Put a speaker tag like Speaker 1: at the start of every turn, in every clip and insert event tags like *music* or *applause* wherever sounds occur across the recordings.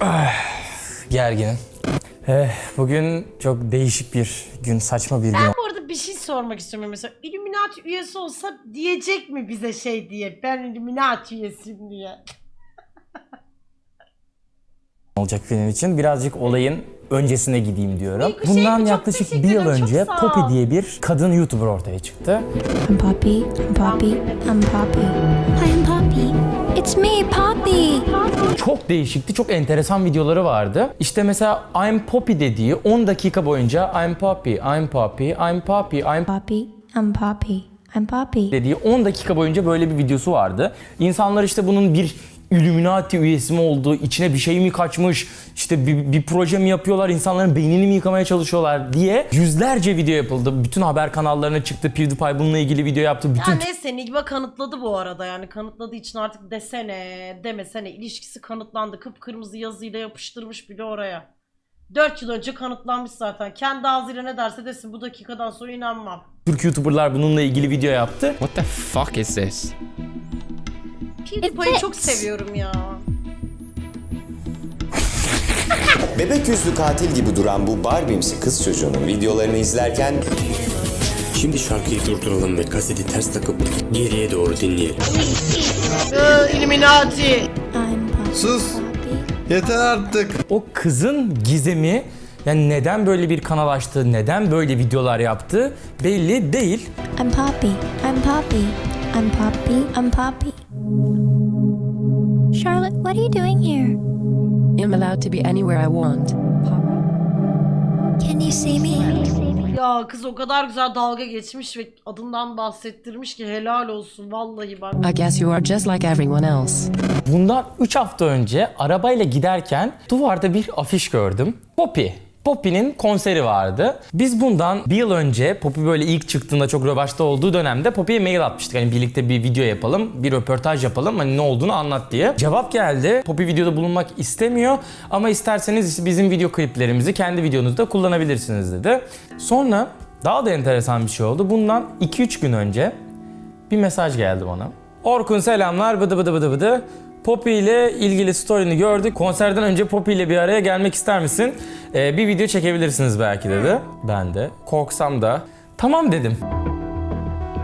Speaker 1: *sighs* Gerginim. Eh, bugün çok değişik bir gün, saçma bir gün
Speaker 2: Ben bu arada bir şey sormak istiyorum. Mesela Illuminati üyesi olsa diyecek mi bize şey diye? Ben Illuminati üyesiyim diye. *laughs*
Speaker 1: olacak benim için. Birazcık olayın öncesine gideyim diyorum.
Speaker 2: Şey,
Speaker 1: Bundan
Speaker 2: çok
Speaker 1: yaklaşık
Speaker 2: teşekkür
Speaker 1: bir yıl
Speaker 2: ederim, çok
Speaker 1: önce
Speaker 2: sağ ol.
Speaker 1: Poppy diye bir kadın YouTuber ortaya çıktı.
Speaker 3: I'm Poppy. I'm Poppy. I'm Poppy. Hi, I'm Poppy. It's me, Poppy.
Speaker 1: Çok değişikti, çok enteresan videoları vardı. İşte mesela I'm Poppy dediği 10 dakika boyunca I'm Poppy, I'm Poppy, I'm Poppy, I'm
Speaker 3: Poppy. I'm Poppy. I'm Poppy.
Speaker 1: dediği 10 dakika boyunca böyle bir videosu vardı. İnsanlar işte bunun bir Illuminati üyesi mi olduğu, içine bir şey mi kaçmış, işte bir, bir proje mi yapıyorlar, insanların beynini mi yıkamaya çalışıyorlar diye yüzlerce video yapıldı. Bütün haber kanallarına çıktı. PewDiePie bununla ilgili video yaptı. Bütün
Speaker 2: Ya neyse Nigma kanıtladı bu arada yani kanıtladığı için artık desene demesene ilişkisi kanıtlandı kıpkırmızı yazıyla yapıştırmış bile oraya. 4 yıl önce kanıtlanmış zaten. Kendi ağzıyla ne derse desin bu dakikadan sonra inanmam.
Speaker 1: Türk YouTuber'lar bununla ilgili video yaptı.
Speaker 4: What the fuck is this?
Speaker 2: PewDiePie'yi çok seviyorum ya.
Speaker 5: Bebek yüzlü katil gibi duran bu Barbie'msi kız çocuğunun videolarını izlerken
Speaker 6: Şimdi şarkıyı durduralım ve kaseti ters takıp geriye doğru dinleyelim.
Speaker 2: Illuminati.
Speaker 7: Sus. Yeter artık.
Speaker 1: O kızın gizemi yani neden böyle bir kanal açtı, neden böyle videolar yaptı belli değil.
Speaker 3: I'm Poppy. I'm Poppy. I'm Poppy. I'm Poppy. Charlotte, what are you doing here?
Speaker 8: am allowed to be anywhere I want.
Speaker 3: Can you see me?
Speaker 2: Ya kız o kadar güzel dalga geçmiş ve adından bahsettirmiş ki helal olsun vallahi bak.
Speaker 8: I guess you are just like everyone else.
Speaker 1: Bundan 3 hafta önce arabayla giderken duvarda bir afiş gördüm. Poppy. Poppy'nin konseri vardı. Biz bundan bir yıl önce Poppy böyle ilk çıktığında çok revaçta olduğu dönemde Poppy'ye mail atmıştık. Hani birlikte bir video yapalım, bir röportaj yapalım. Hani ne olduğunu anlat diye. Cevap geldi. Poppy videoda bulunmak istemiyor ama isterseniz bizim video kliplerimizi kendi videonuzda kullanabilirsiniz dedi. Sonra daha da enteresan bir şey oldu. Bundan 2-3 gün önce bir mesaj geldi bana. Orkun selamlar bıdı bıdı bıdı bıdı. Poppy ile ilgili story'ni gördük. Konserden önce Poppy ile bir araya gelmek ister misin? Ee, bir video çekebilirsiniz belki dedi. Ben de korksam da tamam dedim.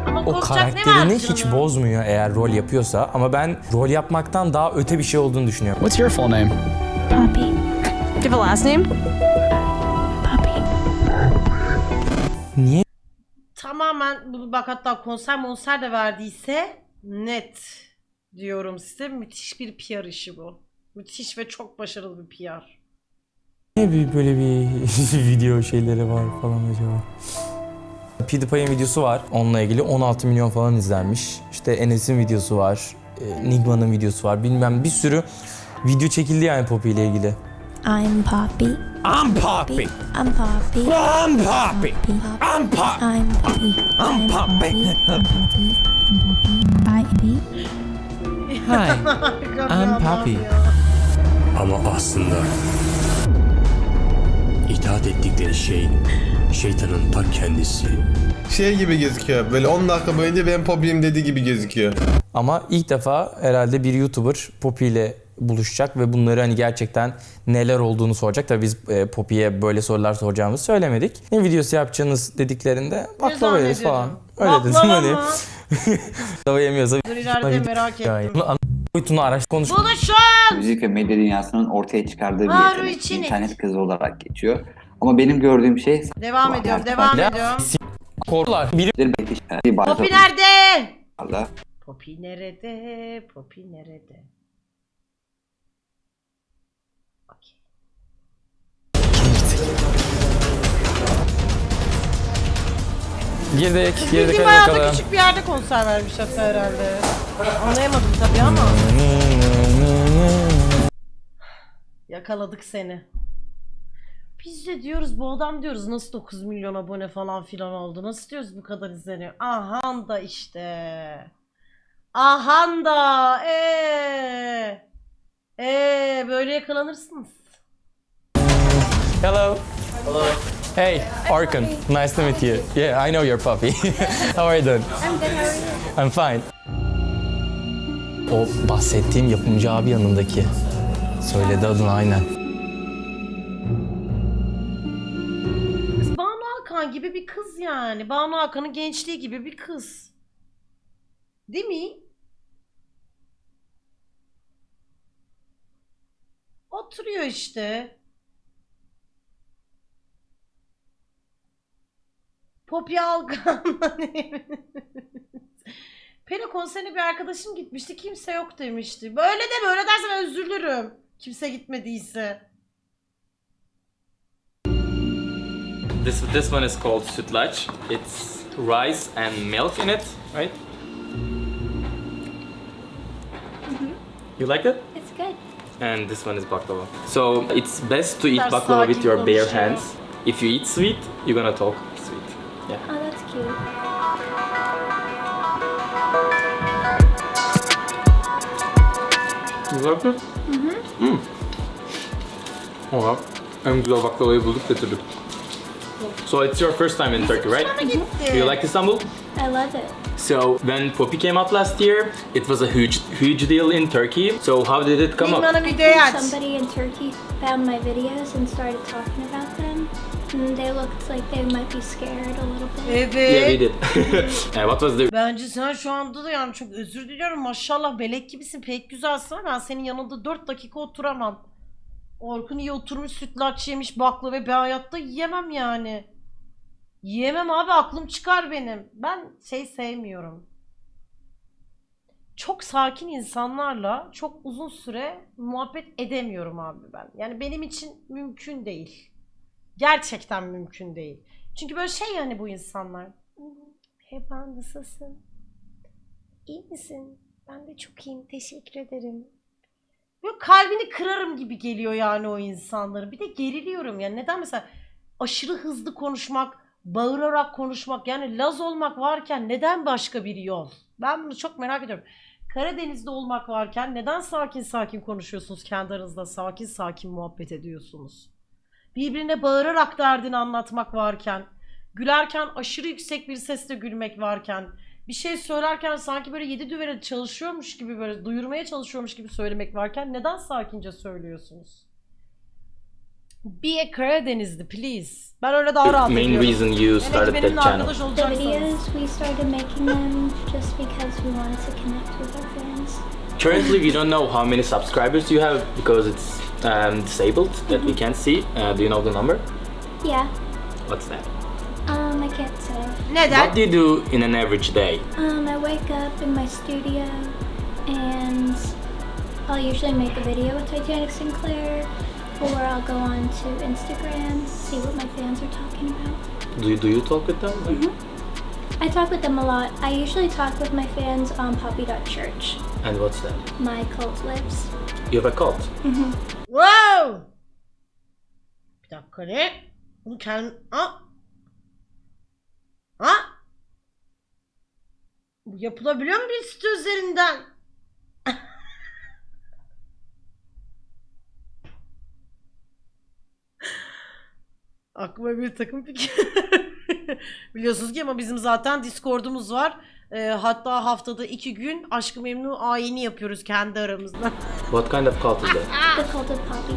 Speaker 2: Ama
Speaker 1: O
Speaker 2: korkacak ne
Speaker 1: karakterini
Speaker 2: var
Speaker 1: hiç
Speaker 2: canım?
Speaker 1: bozmuyor eğer rol yapıyorsa ama ben rol yapmaktan daha öte bir şey olduğunu düşünüyorum.
Speaker 4: What's your full name?
Speaker 3: Poppy.
Speaker 9: Do you have a last name?
Speaker 3: Poppy.
Speaker 1: Niye
Speaker 2: Tamamen bunu bak hatta konser monser de verdiyse net diyorum size müthiş bir PR işi bu. Müthiş ve çok başarılı bir PR.
Speaker 1: Niye bir böyle bir video şeyleri var falan acaba? PewDiePie'in videosu var onunla ilgili 16 milyon falan izlenmiş. İşte Enes'in videosu var, e, Nigma'nın videosu var. Bilmem bir sürü video çekildi yani Poppy ile ilgili.
Speaker 3: I'm Poppy.
Speaker 4: I'm Poppy.
Speaker 3: I'm Poppy.
Speaker 4: I'm Poppy.
Speaker 3: I'm
Speaker 4: Pop.
Speaker 3: I'm Poppy.
Speaker 4: I'm Poppy.
Speaker 3: I'm Poppy. I'm Poppy.
Speaker 4: Hi. *laughs* I'm Poppy.
Speaker 6: Ama aslında itaat ettikleri şey şeytanın ta kendisi.
Speaker 7: Şey gibi gözüküyor. Böyle 10 dakika boyunca ben popiyim dediği gibi gözüküyor.
Speaker 1: Ama ilk defa herhalde bir YouTuber Poppy ile buluşacak ve bunları hani gerçekten neler olduğunu soracak. Tabii biz e, Poppy'ye böyle sorular soracağımızı söylemedik. Ne videosu yapacağınız dediklerinde baklava yeriz falan. Öyle dedim hani. *laughs* Baklava yemiyorsa
Speaker 2: Dur ileride merak ettim.
Speaker 1: boyutunu araş konuş.
Speaker 2: Buluşun!
Speaker 10: müzik ve medya dünyasının ortaya çıkardığı bir
Speaker 2: Haru
Speaker 10: yetenek.
Speaker 2: için
Speaker 10: İnternet kızı olarak geçiyor. Ama benim gördüğüm şey
Speaker 2: Devam ediyorum, devam
Speaker 1: Ya,
Speaker 2: ediyorum.
Speaker 1: Korkular. Biri
Speaker 10: bir başka
Speaker 2: nerede?
Speaker 10: konularla
Speaker 2: Poppy nerede? Poppy nerede?
Speaker 1: Girdik, girdik
Speaker 2: Bildiğim
Speaker 1: hadi
Speaker 2: hayata
Speaker 1: bakalım.
Speaker 2: küçük bir yerde konser vermiş hatta herhalde. Anlayamadım tabii ama. Yakaladık seni. Biz de diyoruz bu adam diyoruz nasıl 9 milyon abone falan filan oldu. Nasıl diyoruz bu kadar izleniyor. Ahan da işte. Ahan da. Eee. Eee böyle yakalanırsınız.
Speaker 1: Hello. Hello. Hey, Orkun. Nice to meet you. Yeah, I know your puppy. *laughs* how are you doing? I'm good. How are you? I'm fine. O bahsettiğim yapımcı abi yanındaki. Söyledi adını aynen.
Speaker 2: Banu Hakan gibi bir kız yani. Banu Hakan'ın gençliği gibi bir kız. Değil mi? Oturuyor işte. Poppy Alkan. Peri konserine bir arkadaşım gitmişti. Kimse yok demişti. Böyle de böyle dersen üzülürüm. Kimse gitmediyse.
Speaker 1: This this one is called sütlaç. It's rice and milk in it, right? You like it?
Speaker 3: It's good.
Speaker 1: And this one is baklava. So it's best to eat baklava with
Speaker 2: sakin
Speaker 1: your bare
Speaker 2: konuşuyor.
Speaker 1: hands. If you eat sweet, you're gonna talk. Yeah.
Speaker 3: Oh, that's cute.
Speaker 1: You like it? Mm. Alright. En güzel baklavayı bulduk getirdik. So it's your first time in Turkey, right?
Speaker 2: Gitti.
Speaker 1: Do you like Istanbul?
Speaker 3: I love it.
Speaker 1: So when Poppy came out last year, it was a huge, huge deal in Turkey. So how did it come up?
Speaker 2: Bilmem videoyu aç.
Speaker 3: Somebody in Turkey found my videos and started talking about them. And they looked like they might be scared a little bit.
Speaker 1: Yeah, we
Speaker 2: Evet.
Speaker 1: did. *laughs* Uh, what was the
Speaker 2: Bence sen şu anda da yani çok özür diliyorum. Maşallah belek gibisin. Pek güzelsin ama ben senin yanında 4 dakika oturamam. Orkun iyi oturmuş sütlaç yemiş baklava ve ben hayatta yiyemem yani. Yiyemem abi aklım çıkar benim. Ben şey sevmiyorum. Çok sakin insanlarla çok uzun süre muhabbet edemiyorum abi ben. Yani benim için mümkün değil. Gerçekten mümkün değil. Çünkü böyle şey yani bu insanlar. Merhaba nasılsın? İyi misin? Ben de çok iyiyim teşekkür ederim. Böyle kalbini kırarım gibi geliyor yani o insanların. Bir de geriliyorum yani neden mesela aşırı hızlı konuşmak, bağırarak konuşmak yani Laz olmak varken neden başka bir yol? Ben bunu çok merak ediyorum. Karadeniz'de olmak varken neden sakin sakin konuşuyorsunuz kendi aranızda sakin sakin muhabbet ediyorsunuz? Birbirine bağırarak derdini anlatmak varken, gülerken aşırı yüksek bir sesle gülmek varken, bir şey söylerken sanki böyle yedi düvele çalışıyormuş gibi böyle duyurmaya çalışıyormuş gibi söylemek varken neden sakince söylüyorsunuz? Be a Karadenizli please. Ben öyle daha rahat
Speaker 1: main
Speaker 2: ediyorum.
Speaker 1: reason you started
Speaker 2: benimle
Speaker 1: that channel?
Speaker 2: arkadaş
Speaker 3: The
Speaker 2: olacaksanız.
Speaker 3: videos, we started making them just because we wanted to connect with our fans.
Speaker 1: Currently, we don't know how many subscribers you have because it's um, disabled that we can't see. Uh, do you know the number?
Speaker 3: Yeah.
Speaker 1: What's that?
Speaker 3: Um, I can't say.
Speaker 2: Neden?
Speaker 1: What do you do in an average day?
Speaker 3: Um, I wake up in my studio and I'll usually make a video with Titanic Sinclair or I'll go on to Instagram, see what my fans are talking about.
Speaker 1: Do you, do you talk with them?
Speaker 3: I talk with them a lot. I usually talk with my fans on Poppy.church.
Speaker 1: And what's that?
Speaker 3: My cult lives.
Speaker 1: You have a cult.
Speaker 2: Wow! Bir dakika ne? Bunu kendim... Ha? Ha? Bu yapılabiliyor mu bir site üzerinden? *laughs* Aklıma bir takım fikir. *laughs* Biliyorsunuz ki ama bizim zaten Discord'umuz var. Ee, hatta haftada iki gün Aşkı Memnu ayini yapıyoruz kendi aramızda. *laughs*
Speaker 1: What kind of cult is that?
Speaker 3: The cult of Poppy.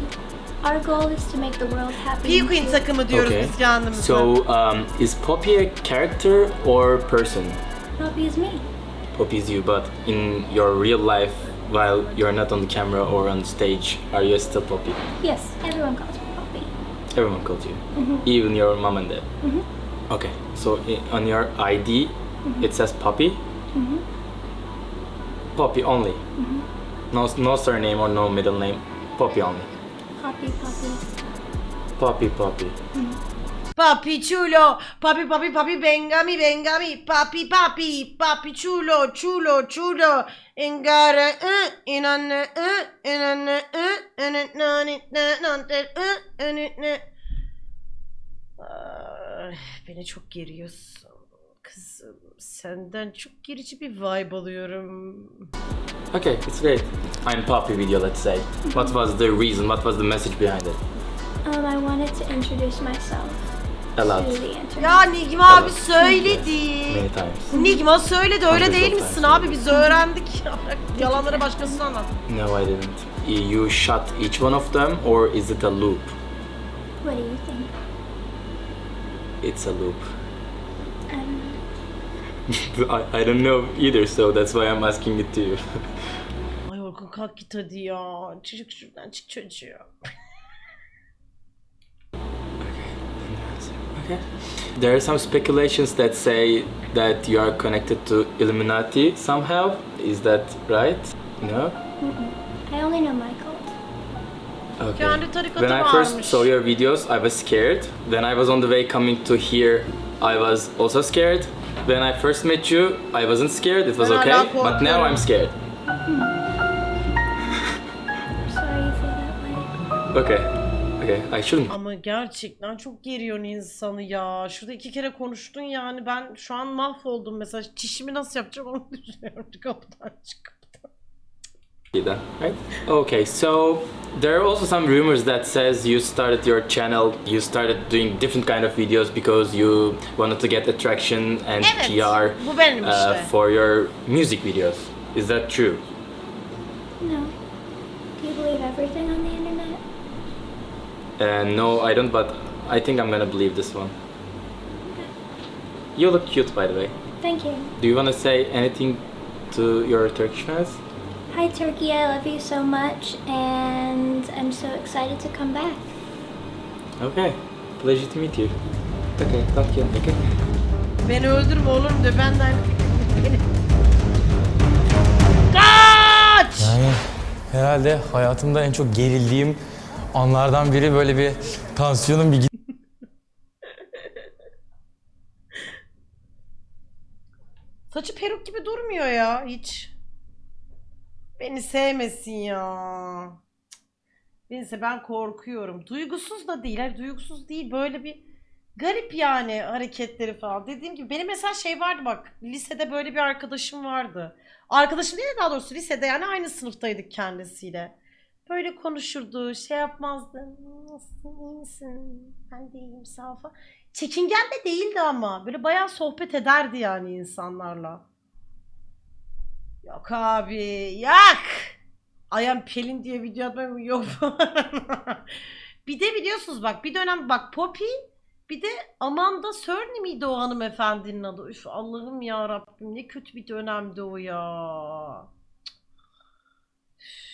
Speaker 3: Our goal is to make the world happy. And
Speaker 2: Queen
Speaker 3: cute.
Speaker 2: takımı diyoruz
Speaker 1: Okay.
Speaker 2: biz kendimize.
Speaker 1: So, um, is Poppy a character or person?
Speaker 3: Poppy is me.
Speaker 1: Poppy is you, but in your real life, while you're not on the camera or on stage, are you still Poppy?
Speaker 3: Yes, everyone calls me Poppy.
Speaker 1: Everyone calls you, even your mom and dad. Okay, so i- on your ID, Mm-hmm. It says Poppy. Mm-hmm. Puppy only. Mm-hmm. No, no surname or no middle name. Poppy only.
Speaker 3: Poppy, Poppy.
Speaker 1: Puppy, Poppy, Puppy, puppy.
Speaker 2: Papi mm-hmm. chulo, papi papi Poppy, vengami, vengami, papi papi, papi chulo, chulo, chulo, ingare, uh, inanne, uh, inanne, uh, uh, uh it. nanit, nantet, uh, it ne. Beni çok geriyorsun kızım. Senden çok gerici bir vibe alıyorum.
Speaker 1: Okay, it's great. I'm Poppy video, let's say. What was the reason? What was the message behind it?
Speaker 3: Um, I wanted to introduce myself
Speaker 1: A
Speaker 3: to
Speaker 1: lot.
Speaker 3: the internet.
Speaker 2: Ya Nigma abi söyledi.
Speaker 1: Many times.
Speaker 2: Nigma söyledi öyle
Speaker 1: Hundreds
Speaker 2: değil
Speaker 1: of
Speaker 2: misin
Speaker 1: times.
Speaker 2: abi biz öğrendik. *laughs* Yalanları başkasına anlat.
Speaker 1: No, I didn't. You shot each one of them, or is it a loop?
Speaker 3: What do you think?
Speaker 1: It's a loop.
Speaker 3: I don't know.
Speaker 1: I, I don't know either, so that's why I'm asking it to you.
Speaker 2: Ay Orkun kalk git hadi ya. Çocuk şuradan çık çocuğu.
Speaker 1: okay. There are some speculations that say that you are connected to Illuminati somehow. Is that right? No?
Speaker 3: I only know Michael.
Speaker 1: Okay.
Speaker 2: Kendi tarikatı
Speaker 1: When I first
Speaker 2: varmış.
Speaker 1: saw your videos, I was scared. Then I was on the way coming to here, I was also scared. When I first met you, I wasn't scared. It was
Speaker 2: Ben
Speaker 1: okay.
Speaker 2: hala
Speaker 1: But now
Speaker 2: korkuyorum.
Speaker 1: I'm scared.
Speaker 3: I'm sorry you feel that way.
Speaker 1: Okay. Okay. I shouldn't.
Speaker 2: Ama gerçekten çok geriyorsun insanı ya. Şurada iki kere konuştun yani ben şu an mahvoldum mesela. Çişimi nasıl yapacağım onu *laughs* düşünüyorum kapıdan çıkıp.
Speaker 1: Be right? Okay, so there are also some rumors that says you started your channel, you started doing different kind of videos because you wanted to get attraction and
Speaker 2: Evet,
Speaker 1: PR
Speaker 2: bu benim
Speaker 1: uh,
Speaker 2: işte.
Speaker 1: for your music videos. Is that true?
Speaker 3: No. Do you believe everything on the internet?
Speaker 1: Uh, no, I don't, but I think I'm gonna believe this one. You look cute, by the way.
Speaker 3: Thank you.
Speaker 1: Do you want to say anything to your Turkish fans?
Speaker 3: Hi, Turkey. I love you so much, and I'm so excited to come back.
Speaker 1: Okay, pleasure to meet you. Okay, thank you. Okay.
Speaker 2: Beni öldürme oğlum de benden. Kaç!
Speaker 1: Yani herhalde hayatımda en çok gerildiğim anlardan biri böyle bir tansiyonun bir
Speaker 2: Saçı peruk gibi durmuyor ya hiç. Beni sevmesin ya. Neyse ben korkuyorum. Duygusuz da değil. Hayır, duygusuz değil. Böyle bir garip yani hareketleri falan. Dediğim gibi benim mesela şey vardı bak. Lisede böyle bir arkadaşım vardı. Arkadaşım değil de daha doğrusu lisede yani aynı sınıftaydık kendisiyle. Böyle konuşurdu, şey yapmazdı. Nasılsın, iyi misin? Ben de iyiyim, sağ ol. Çekingen de değildi ama. Böyle bayağı sohbet ederdi yani insanlarla. Yok abi yak. Ayan Pelin diye video atmayı yok. *laughs* bir de biliyorsunuz bak bir dönem bak Poppy bir de Amanda Cerny miydi o hanımefendinin adı? Üf Allah'ım ya Rabbim ne kötü bir dönemdi o ya. Üf.